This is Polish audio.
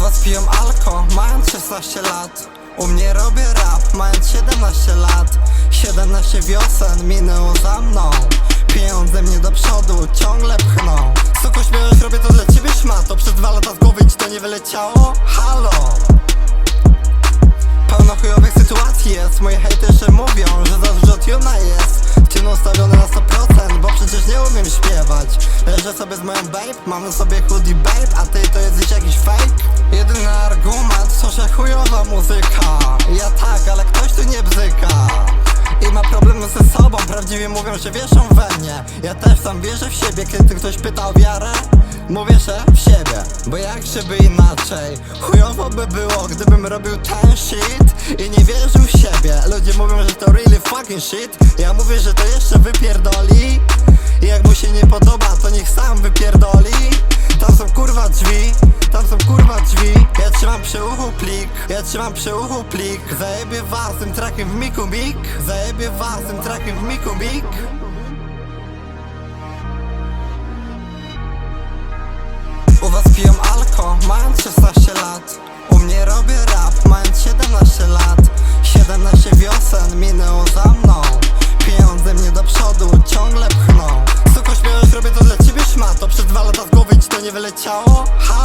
was piją alko, mając 16 lat. U mnie robię rap, mając 17 lat. 17 wiosen minęło za mną. Pieniądze mnie do przodu ciągle pchną. Suko śmiałeś, robię to dla ciebie szmato Przez dwa lata z głowy ci to nie wyleciało? Halo. Pełno chujowych sytuacji jest. Moje hejterzy mówią, że za dużo tuna jest. Tune ustawiony na 100% Bo przecież nie umiem śpiewać. Leżę sobie z moją babe Mam na sobie hoodie babe A ty to jesteś jakiś fake? Jedyny argument to, że chujowa muzyka. Ja tak, ale ktoś tu nie bzyka. I ma problemy ze sobą, prawdziwie mówią, że wierzą we mnie. Ja też sam wierzę w siebie, kiedy ktoś pyta o wiarę. Mówię, że w siebie, bo jak żeby inaczej. Chujowo by było, gdybym robił ten shit I nie wierzył w siebie. Ludzie mówią, że to really fucking shit. Ja mówię, że to jeszcze wypierdoli. I jak mu się nie podoba, to niech sam wypierdoli. Tam są kurwa drzwi, kurwa drzwi. Ja trzymam przy uchu plik, ja trzymam przy uchu plik. Zajebię was tym trakiem w miku mik. Zajebię was tym trakiem w miku mik. U was piją alko, mając 16 lat. U mnie robię rap, mając 17 lat. 17 wiosen minęło za mną. Pieniądze mnie do przodu ciągle pchną. Suko śmiałeś, robię to dla ciebie szmato. Przez dwa lata z głowy ci to nie wyleciało? Halo